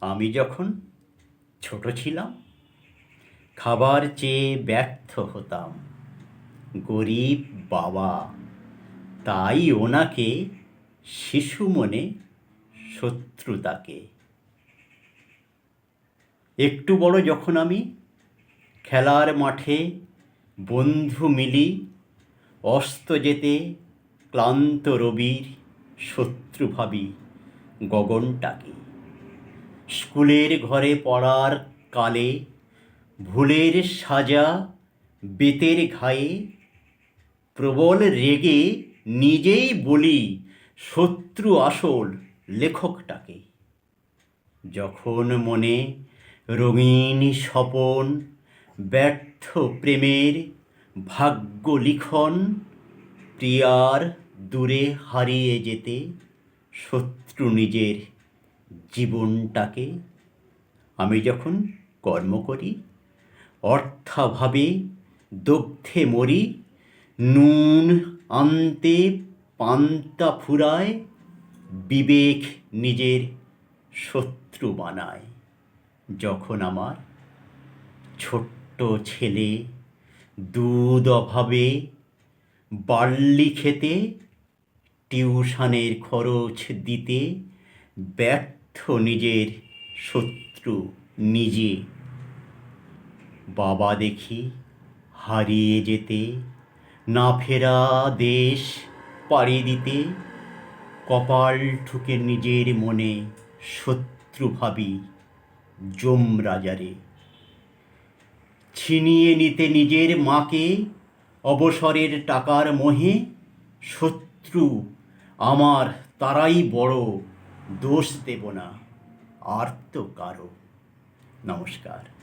আমি যখন ছোট ছিলাম, খাবার চেয়ে ব্যর্থ হতাম। গরিব বাবা, তাই ওনাকে শিশু মনে শত্রুতাকে। একটু বড় যখন আমি খেলার মাঠে বন্ধু মিলি, অস্ত যেতে ক্লান্ত রবির শত্রু ভাবি গগনটাকে। স্কুলের ঘরে পড়ার কালে, ভুলের সাজা বেতের ঘায়ে, প্রবল রেগে নিজেই বলি শত্রু আসল লেখকটাকে। যখন মনে রঙিন স্বপন, ব্যর্থ প্রেমের ভাগ্য লিখন, প্রিয়ার দূরে হারিয়ে যেতে শত্রু নিজের জীবনটাকে আমি যখন কর্ম করি, অর্থাভাবে দগ্ধে মরি, নুন আনতে পান্তা ফুরায়, বিবেক নিজের শত্রু বানায়। যখন আমার ছোট্ট ছেলে দুধ অভাবে বার্লি খেতে, টিউশনের খরচ দিতে ব্যর্থ নিজের, শত্রু নিজে। বাবা দেখি হারিয়ে যেতে, না ফেরা দেশ পাড়ি দিতে। কপাল ঠুকে নিজের মনে শত্রু ভাবি যম রাজারে ছিনিয়ে নিতে নিজের মাকে, অবসরের টাকার মোহে শত্রু আমার তারাই বড়। দোষ দেব না আর কারও। নমস্কার।